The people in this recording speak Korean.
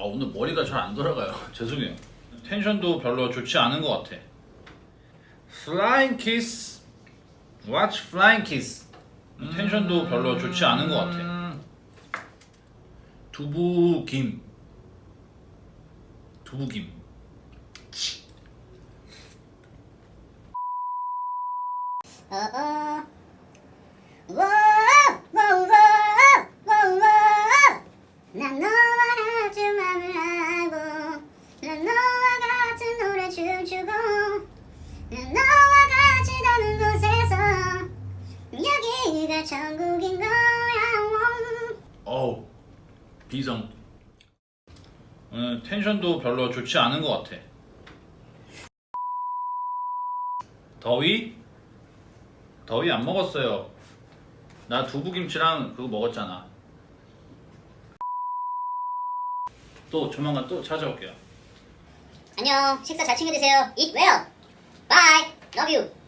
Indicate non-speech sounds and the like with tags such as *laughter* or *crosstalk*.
아 오늘 머리가 잘 안 돌아가요. *laughs* 죄송해요. 텐션도 별로 좋지 않은 것 같아. Flying kiss. Watch flying kiss. 텐션도 별로 좋지 않은 것 같아. 두부김. 두부김. 어어 춤추고 난 너와 같이 다는 곳에서 여기가 천국인 거야 어우 비성. 오늘 텐션도 별로 좋지 않은 것 같아. 더위? 더위 안 먹었어요. 나 두부김치랑 그거 먹었잖아. 또 조만간 또 찾아올게요. 안녕 식사 잘 챙겨 드세요 Eat well Bye Love you